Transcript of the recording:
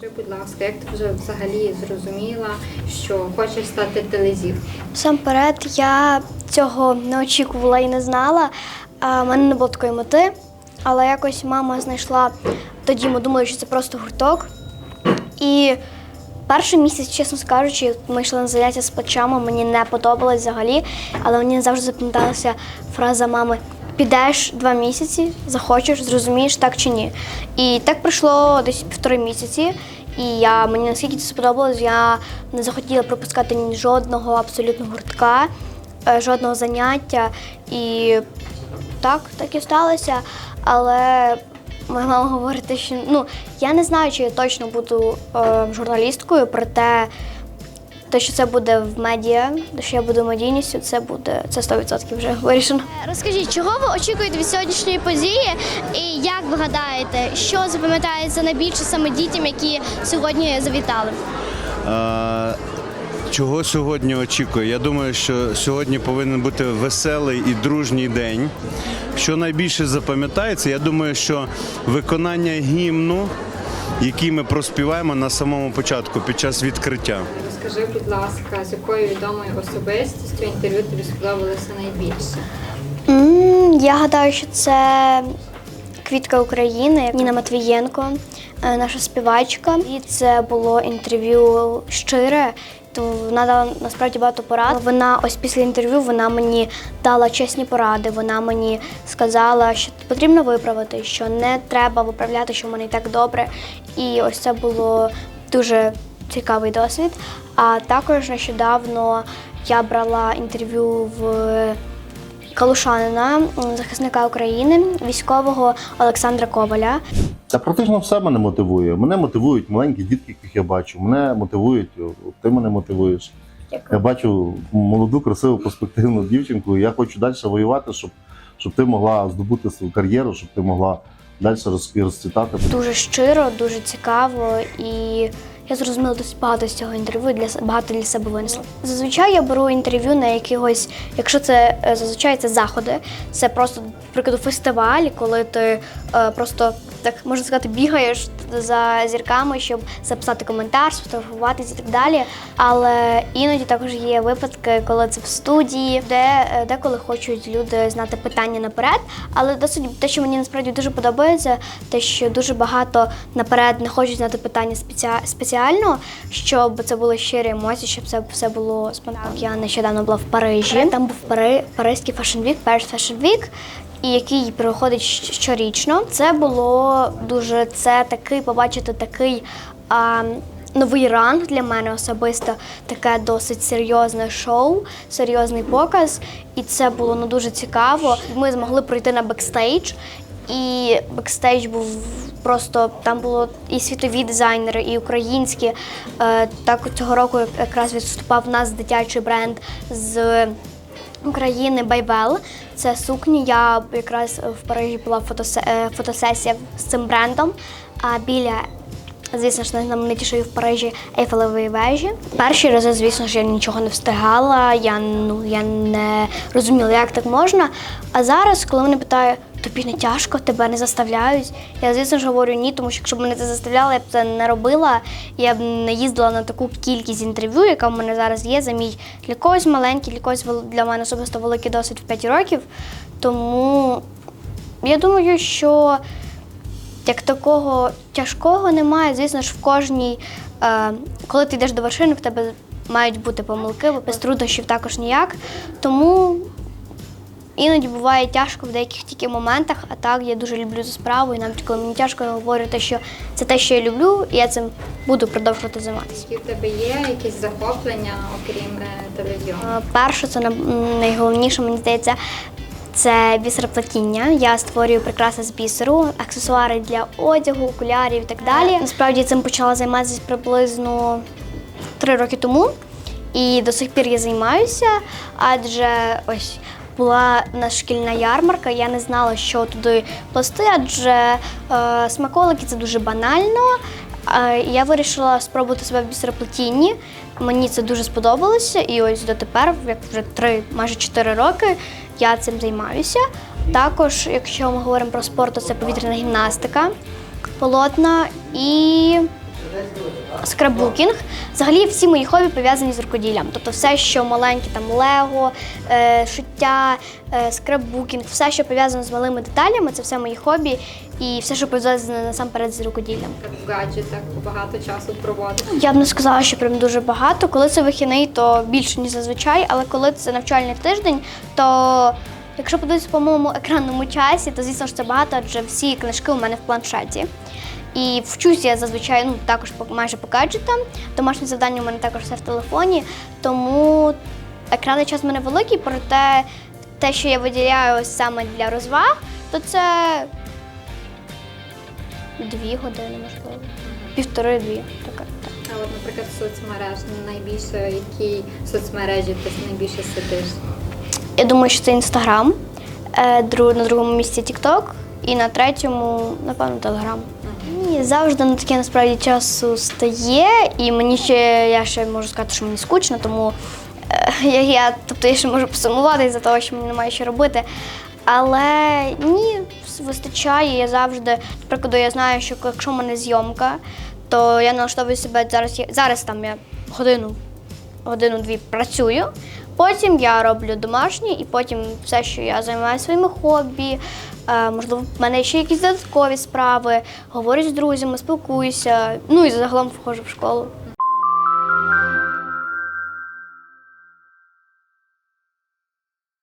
Скажи, будь ласка, як ти вже взагалі зрозуміла, що хочеш стати телезір? Насамперед, я цього не очікувала і не знала. У мене не було такої мети, але якось мама знайшла тоді, ми думали, що це просто гурток. І перший місяць, чесно скажучи, ми йшли на заняття з плечами, мені не подобалось взагалі, але мені завжди запам'яталася фраза мами. Підеш два місяці, захочеш, зрозумієш, так чи ні. І так пройшло десь півтори місяці. І я мені наскільки це сподобалось, я не захотіла пропускати жодного абсолютно гуртка, е, жодного заняття. І так, так і сталося. Але моя мама говорить, що ну я не знаю, чи я точно буду е, журналісткою, проте те, що це буде в медіа, те, що я буду медійністю, це буде це 100% вже вирішено. Розкажіть, чого ви очікуєте від сьогоднішньої події? І як ви гадаєте, що запам'ятається найбільше саме дітям, які сьогодні завітали? Е, Чого сьогодні очікую? Я думаю, що сьогодні повинен бути веселий і дружній день. Що найбільше запам'ятається, я думаю, що виконання гімну, який ми проспіваємо на самому початку під час відкриття. Розкажи, будь ласка, з якою відомою особистістю інтерв'ю тобі сподобалося найбільше? М, Я гадаю, що це квітка України, Ніна Матвієнко, е, наша співачка. І це було інтерв'ю щире. То вона дала насправді багато порад. Вона ось після інтерв'ю вона мені дала чесні поради. Вона мені сказала, що потрібно виправити, що не треба виправляти, що в мене і так добре. І ось це було дуже цікавий досвід. А також нещодавно я брала інтерв'ю в Калушанина, захисника України, військового Олександра Коваля. Та практично все мене мотивує. Мене мотивують маленькі дітки, яких я бачу. Мене мотивують, ти мене мотивуєш. Я бачу молоду, красиву, перспективну дівчинку. і Я хочу далі воювати, щоб, щоб ти могла здобути свою кар'єру, щоб ти могла далі розцвітати. Дуже щиро, дуже цікаво, і я зрозуміла досить багато з цього інтерв'ю. Для багато для себе винесла. Зазвичай я беру інтерв'ю на якихось, якщо це е, зазвичай це заходи, це просто наприклад, фестиваль, коли ти е, просто так можна сказати, бігаєш за зірками, щоб записати коментар, сфотографуватись і так далі. Але іноді також є випадки, коли це в студії, де е, деколи хочуть люди знати питання наперед. Але досить те, що мені насправді дуже подобається, те, що дуже багато наперед не хочуть знати питання спеціа- спеціально, щоб це були щирі емоції, щоб це все було спонтанно. Я нещодавно була в Парижі. Там був Пари, Паризький Week, Paris Fashion Week, і який проходить щорічно. Це було дуже це такий побачити такий. А, Новий ранг для мене особисто таке досить серйозне шоу, серйозний показ, і це було ну дуже цікаво. Ми змогли пройти на бекстейдж, і бекстейдж був просто там було і світові дизайнери, і українські. Е, Так цього року якраз відступав в нас дитячий бренд з України Байвел. Це сукні. Я якраз в Парижі була е, фотосесія з цим брендом. А біля Звісно ж, найзнаменитішої в Парижі Ейфелевої вежі. Перші рази, звісно ж, я нічого не встигала, я, ну, я не розуміла, як так можна. А зараз, коли мене питають, тобі не тяжко, тебе не заставляють. Я, звісно ж, говорю ні, тому що якщо б мене це заставляло, я б це не робила. Я б не їздила на таку кількість інтерв'ю, яка в мене зараз є. За мій для когось маленький, для когось для мене особисто великий досвід в 5 років. Тому я думаю, що як такого тяжкого немає. Звісно ж, в кожній, е, коли ти йдеш до вершини, в тебе мають бути помилки, без труднощів також ніяк. Тому іноді буває тяжко в деяких тільки моментах, а так я дуже люблю цю справу, і навіть коли мені тяжко, я говорю те, що це те, що я люблю, і я цим буду продовжувати займатися. Які в тебе є якісь захоплення, окрім е, телевізіону? Е, Перше, це найголовніше, мені здається, це бісероплетіння. Я створюю прикраси з бісеру, аксесуари для одягу, окулярів і так далі. Насправді цим почала займатися приблизно три роки тому, і до сих пір я займаюся, адже ось. Була в шкільна ярмарка, я не знала, що туди плести, адже е, смаколики це дуже банально. Я вирішила спробувати себе в бісероплетінні. Мені це дуже сподобалося, і ось дотепер, як вже три, майже чотири роки, я цим займаюся. Також, якщо ми говоримо про спорт, то це повітряна гімнастика, полотна і скраббукінг. Взагалі всі мої хобі пов'язані з рукоділлям. Тобто все, що маленьке, там лего, е, шиття, е, скраббукінг, все, що пов'язано з малими деталями, це все мої хобі. І все, що пов'язане насамперед з рукоділлям. В гаджетах багато часу проводиш. Я б не сказала, що прям дуже багато. Коли це вихідний, то більше ніж зазвичай, але коли це навчальний тиждень, то якщо подивитися по моєму екранному часі, то звісно ж це багато, адже всі книжки у мене в планшеті. І вчусь я зазвичай ну, також майже по гаджетам. Домашні завдання у мене також все в телефоні. Тому екранний час в мене великий, проте те, що я виділяю саме для розваг, то це дві години, можливо. Півтори-дві. Так. А от, наприклад, соцмереж найбільше, які соцмережі ти найбільше сидиш? Я думаю, що це інстаграм, е, на другому місці Тікток і на третьому, напевно, Телеграм. Ні, завжди на таке насправді часу стає, і мені ще я ще можу сказати, що мені скучно, тому е, я, я, тобто я ще можу посумувати за того, що мені немає що робити. Але ні, вистачає. Я завжди, наприклад, я знаю, що якщо в мене зйомка, то я налаштовую себе зараз. Зараз там я годину годину-дві працюю. Потім я роблю домашнє, і потім все, що я займаюся своїми хобі. Е, Можливо, в мене ще якісь додаткові справи, говорю з друзями, спілкуюся. Ну і загалом входжу в школу.